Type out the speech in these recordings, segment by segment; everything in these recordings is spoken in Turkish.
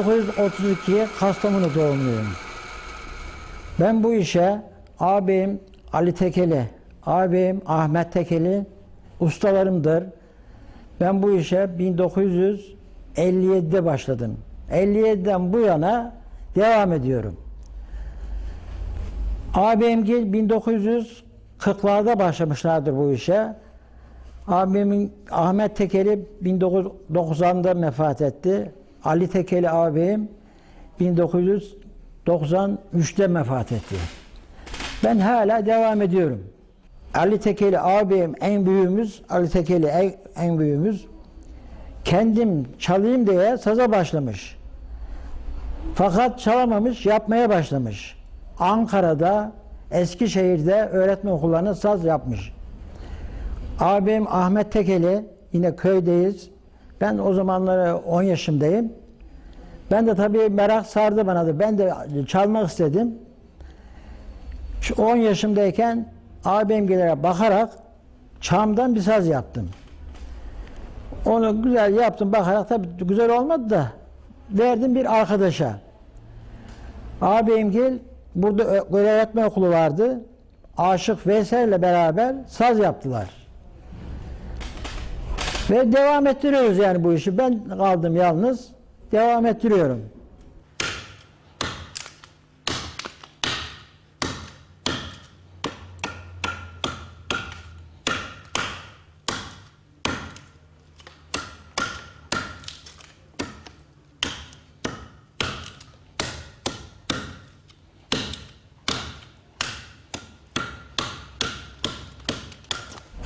...1932 Kastamonu doğumluyum. Ben bu işe ağabeyim Ali Tekeli, ağabeyim Ahmet Tekeli ustalarımdır. Ben bu işe 1957'de başladım. 57'den bu yana devam ediyorum. Ağabeyimgil 1940'larda başlamışlardır bu işe. Abimin Ahmet Tekeli 1990'da vefat etti. Ali Tekeli abim 1993'te vefat etti. Ben hala devam ediyorum. Ali Tekeli abim en büyüğümüz, Ali Tekeli en, büyüğümüz kendim çalayım diye saza başlamış. Fakat çalamamış, yapmaya başlamış. Ankara'da, Eskişehir'de öğretmen okullarına saz yapmış. Abim Ahmet Tekeli, yine köydeyiz. Ben o zamanları 10 yaşımdayım. Ben de tabii merak sardı bana da. Ben de çalmak istedim. Şu 10 yaşımdayken abimgilere bakarak çamdan bir saz yaptım. Onu güzel yaptım bakarak tabii güzel olmadı da verdim bir arkadaşa. Abimgil burada öğretmen okulu vardı. Aşık Veysel'le beraber saz yaptılar. Ve devam ettiriyoruz yani bu işi. Ben kaldım yalnız. Devam ettiriyorum.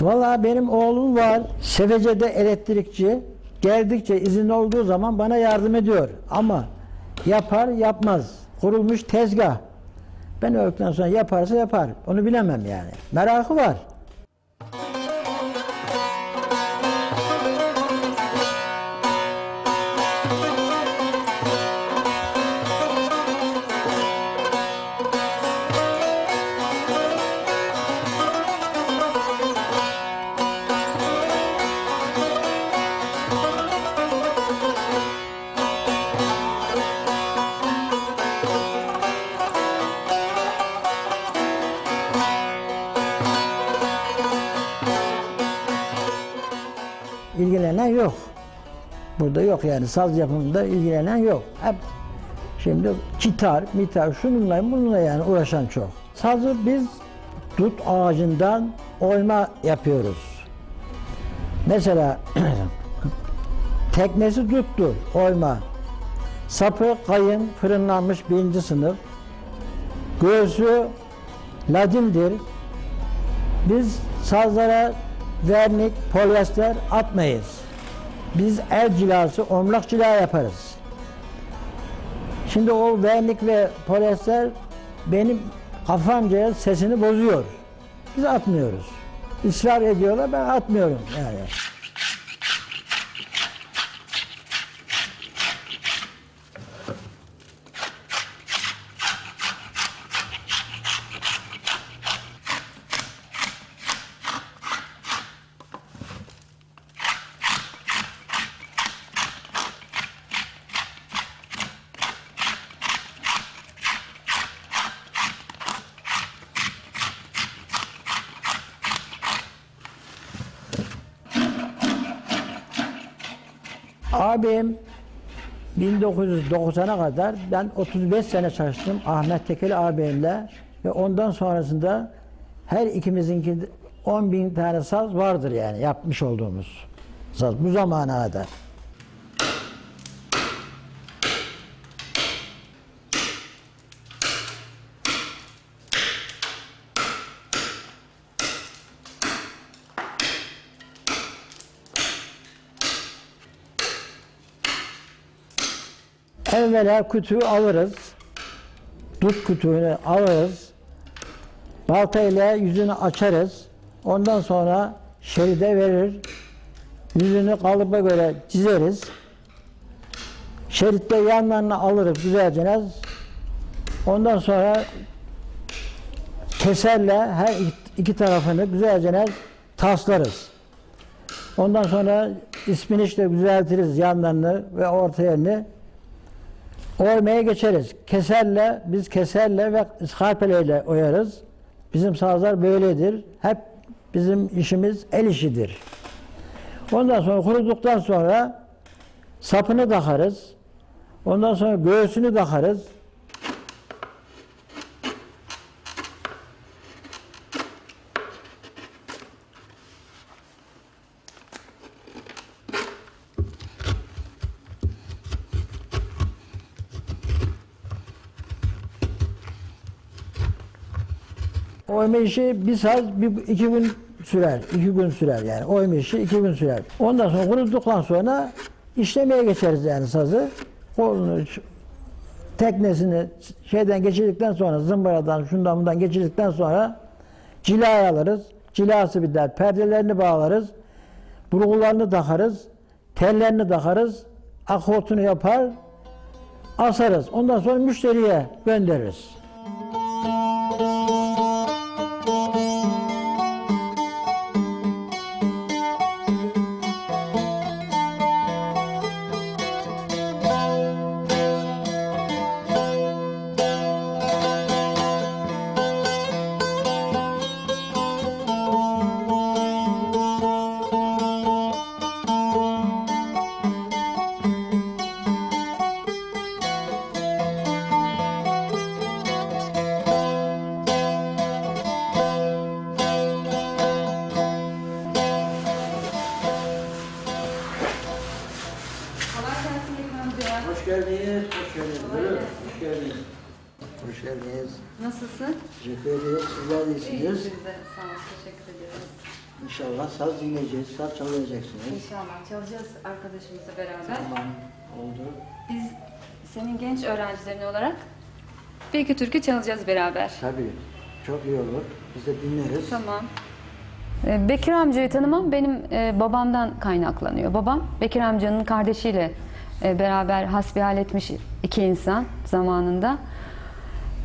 Vallahi benim oğlum var. Sevece'de elektrikçi. Geldikçe izin olduğu zaman bana yardım ediyor. Ama yapar yapmaz. Kurulmuş tezgah. Ben öldükten sonra yaparsa yapar. Onu bilemem yani. Merakı var. İlgilenen yok. Burada yok yani saz yapımında ilgilenen yok. Hep şimdi gitar, mitar, şununla bununla yani uğraşan çok. Sazı biz dut ağacından oyma yapıyoruz. Mesela teknesi tuttu oyma. Sapı kayın fırınlanmış birinci sınıf. Göğsü ladindir. Biz sazlara vernik, polyester atmayız. Biz el cilası, omlak cila yaparız. Şimdi o vernik ve polyester benim kafamca sesini bozuyor. Biz atmıyoruz. İsrar ediyorlar, ben atmıyorum yani. Abim 1990'a kadar ben 35 sene çalıştım Ahmet Tekeli abimle ve ondan sonrasında her ikimizinki 10 bin tane saz vardır yani yapmış olduğumuz saz bu zamana kadar. Evvela kutuyu alırız. Dut kutuğunu alırız. Baltayla yüzünü açarız. Ondan sonra şeride verir. Yüzünü kalıba göre çizeriz. Şeritte yanlarını alırız güzelce. Ondan sonra keserle her iki tarafını güzelce taslarız. Ondan sonra ismini işte düzeltiriz yanlarını ve orta yerini. Oymaya geçeriz. Keserle, biz keserle ve iskarpeleyle oyarız. Bizim sazlar böyledir. Hep bizim işimiz el işidir. Ondan sonra kuruduktan sonra sapını takarız. Ondan sonra göğsünü takarız. Oyma işi bir saat, bir, iki gün sürer. iki gün sürer yani. Oyma işi iki gün sürer. Ondan sonra kuruduktan sonra işlemeye geçeriz yani sazı. Kolunu, teknesini şeyden geçirdikten sonra zımbaradan şundan bundan geçirdikten sonra cila alırız. Cilası biter. Perdelerini bağlarız. Burgularını takarız. Tellerini takarız. Akotunu yapar. Asarız. Ondan sonra müşteriye göndeririz. İyiyiz iyisiniz. biz de. Sağ teşekkür ederiz. İnşallah saz dinleyeceğiz, saz çalacaksınız. İnşallah çalacağız arkadaşımızla beraber. Tamam, oldu. Biz senin genç öğrencilerin olarak bir iki türkü çalacağız beraber. Tabii, çok iyi olur. Biz de dinleriz. Tamam. Ee, Bekir amcayı tanımam benim e, babamdan kaynaklanıyor. Babam Bekir amcanın kardeşiyle e, beraber hasbihal etmiş iki insan zamanında.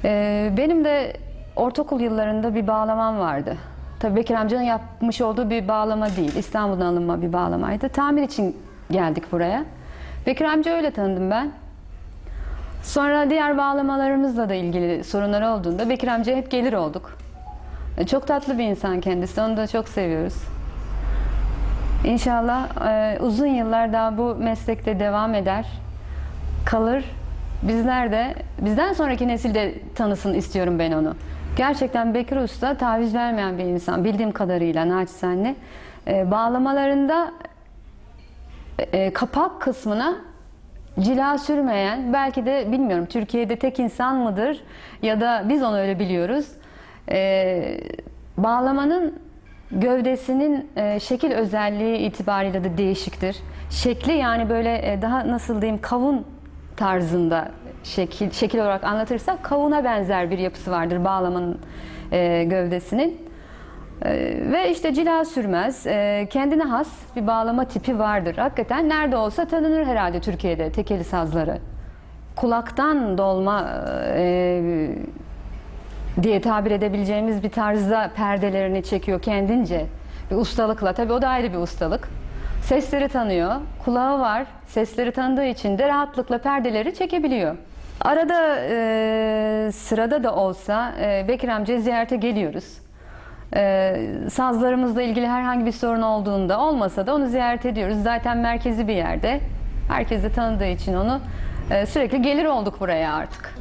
Ee, Benim de ortaokul yıllarında bir bağlamam vardı. Tabii Bekir amcanın yapmış olduğu bir bağlama değil. İstanbul'dan alınma bir bağlamaydı. Tamir için geldik buraya. Bekir amca öyle tanıdım ben. Sonra diğer bağlamalarımızla da ilgili sorunlar olduğunda Bekir amca hep gelir olduk. E, Çok tatlı bir insan kendisi. Onu da çok seviyoruz. İnşallah e, uzun yıllar daha bu meslekte devam eder. Kalır. Bizler de, bizden sonraki nesil de tanısın istiyorum ben onu. Gerçekten Bekir Usta taviz vermeyen bir insan. Bildiğim kadarıyla naçizane. E, bağlamalarında e, kapak kısmına cila sürmeyen, belki de bilmiyorum Türkiye'de tek insan mıdır ya da biz onu öyle biliyoruz. E, bağlamanın gövdesinin e, şekil özelliği itibariyle de değişiktir. Şekli yani böyle e, daha nasıl diyeyim kavun tarzında şekil şekil olarak anlatırsak kavuna benzer bir yapısı vardır bağlamanın e, gövdesinin. Ee, ve işte cila sürmez. Ee, kendine has bir bağlama tipi vardır. Hakikaten nerede olsa tanınır herhalde Türkiye'de tekeli sazları. Kulaktan dolma e, diye tabir edebileceğimiz bir tarzda perdelerini çekiyor kendince. Bir ustalıkla. Tabii o da ayrı bir ustalık. Sesleri tanıyor. Kulağı var. Sesleri tanıdığı için de rahatlıkla perdeleri çekebiliyor. Arada e, sırada da olsa e, Bekir amcayı ziyarete geliyoruz. Ee, sazlarımızla ilgili herhangi bir sorun olduğunda olmasa da onu ziyaret ediyoruz. Zaten merkezi bir yerde. Herkes tanıdığı için onu e, sürekli gelir olduk buraya artık.